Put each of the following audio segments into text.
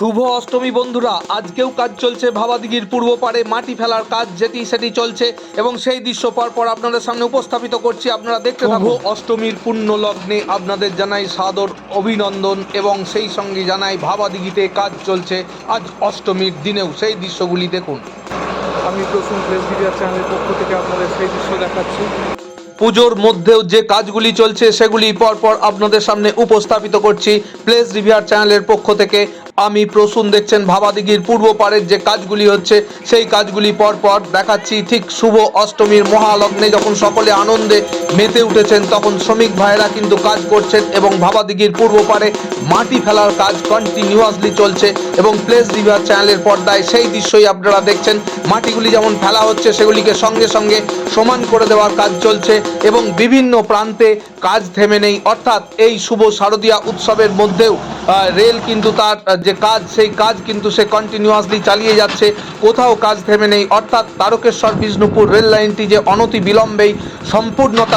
শুভ অষ্টমী বন্ধুরা আজকেও কাজ চলছে ভাবাদিঘির পূর্ব পারে মাটি ফেলার কাজ যেটি সেটি চলছে এবং সেই দৃশ্য পর পর আপনাদের সামনে উপস্থাপিত করছি। আপনারা দেখতে থাকুন অষ্টমীর পূর্ণ লগ্নে আপনাদের জানাই সাদর অভিনন্দন এবং সেই সঙ্গে জানাই ভাবাদিঘিতে কাজ চলছে আজ অষ্টমীর দিনেও। সেই দৃশ্যগুলি দেখুন। আমি প্রসূন প্লেস মিডিয়া চ্যানেলের পক্ষ থেকে আপনাদের সেই দৃশ্য দেখাচ্ছি। পুজোর মধ্যেও যে কাজগুলি চলছে সেগুলি পরপর আপনাদের সামনে উপস্থাপিত করছি প্লেস রিভিয়ার চ্যানেলের পক্ষ থেকে। আমি প্রসূন দেখছেন ভাবাদিঘির পূর্ব পাড়ের যে কাজগুলি হচ্ছে, সেই কাজগুলি পরপর দেখাচ্ছি। ঠিক শুভ অষ্টমীর মহালগ্নে যখন সকলে আনন্দে মেতে উঠেছেন, তখন শ্রমিক ভাইয়েরা কিন্তু কাজ করছেন এবং ভাবাদিঘির পূর্ব পাড়ে মাটি ফেলার কাজ কন্টিনিউয়াসলি চলছে এবং প্লেস রিভিয়ার চ্যানেলের পর্দায় সেই দৃশ্যই আপনারা দেখছেন। মাটিগুলি যেমন ফেলা হচ্ছে, সেগুলিকে সঙ্গে সঙ্গে সমান করে দেওয়ার কাজ চলছে এবং বিভিন্ন প্রান্তে কাজ থেমে নেই। অর্থাৎ এই শুভ শারদীয়া উৎসবের মধ্যেও রেল কিন্তু তার যে কাজ, সেই কাজ কিন্তু সে কন্টিনিউয়াসলি চালিয়ে যাচ্ছে। কোথাও কাজ থেমে নেই। অর্থাৎ তারকেশ্বর বিষ্ণুপুর রেল লাইনটি যে অনতি বিলম্বেই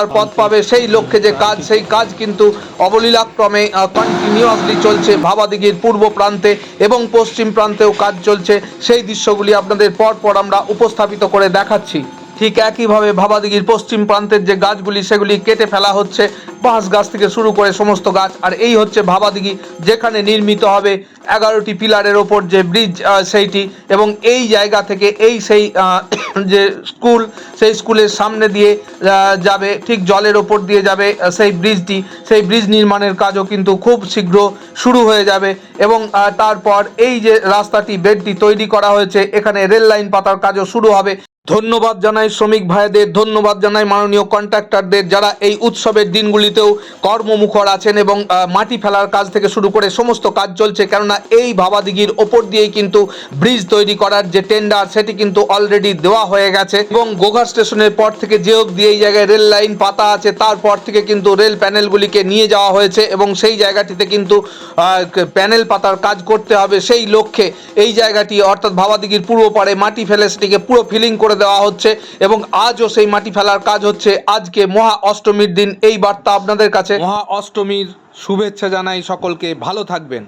সম্পূর্ণতার পথ পাবে সেই লক্ষ্যে যে কাজ, সেই কাজ কিন্তু অবলীলাক্রমে কন্টিনিউয়াসলি চলছে ভাবাদিঘির পূর্ব প্রান্তে এবং পশ্চিম প্রান্তেও কাজ চলছে। সেই দৃশ্যগুলি আপনাদের পর পর আমরা উপস্থাপিত করে দেখাচ্ছি। ঠিক একইভাবে ভাবাদিঘির পশ্চিম প্রান্তের যে গাছগুলি, সেগুলি কেটে ফেলা হচ্ছে। বাঁশ গাছ থেকে শুরু করে সমস্ত গাছ। আর এই হচ্ছে ভাবাদিঘি যেখানে নির্মিত হবে এগারোটি পিলারের ওপর যে ব্রিজ সেইটি। এবং এই জায়গা থেকে এই সেই যে স্কুল, সেই স্কুলের সামনে দিয়ে যাবে, ঠিক জলের ওপর দিয়ে যাবে সেই ব্রিজটি, সেই ব্রিজ নির্মাণের কাজও কিন্তু খুব শীঘ্র শুরু হয়ে যাবে এবং তারপর এই যে রাস্তাটি, বেডটি তৈরি করা হয়েছে, এখানে রেল লাইন পাতার কাজও শুরু হবে। ধন্যবাদ জানাই শ্রমিক ভাইদের, ধন্যবাদ জানাই মাননীয় কন্ট্রাক্টরদের যারা এই উৎসবের দিনগুলিতেও কর্মমুখর আছেন এবং মাটি ফেলার কাজ থেকে শুরু করে সমস্ত কাজ চলছে। কেননা এই ভাবাদিঘির ওপর দিয়েই কিন্তু ব্রিজ তৈরি করার যে টেন্ডার সেটি কিন্তু অলরেডি দেওয়া হয়ে গেছে এবং গোঘাট স্টেশনের পর থেকে যে অবধি এই জায়গায় রেল লাইন পাতা আছে, তারপর থেকে কিন্তু রেল প্যানেলগুলিকে নিয়ে যাওয়া হয়েছে এবং সেই জায়গাটিতে কিন্তু প্যানেল পাতার কাজ করতে হবে সেই লক্ষ্যে। এই জায়গাটি অর্থাৎ ভাবাদিঘির পূর্ব পাড়ে মাটি ফেলে সেটিকে পুরো ফিলিং করে দেওয়া হচ্ছে এবং আজও সেই মাটি ফেলার কাজ হচ্ছে। আজকে মহা অষ্টমীর দিন, এই বার্তা আপনাদের কাছে। মহা অষ্টমীর শুভেচ্ছা জানাই সকলকে। ভালো থাকবেন।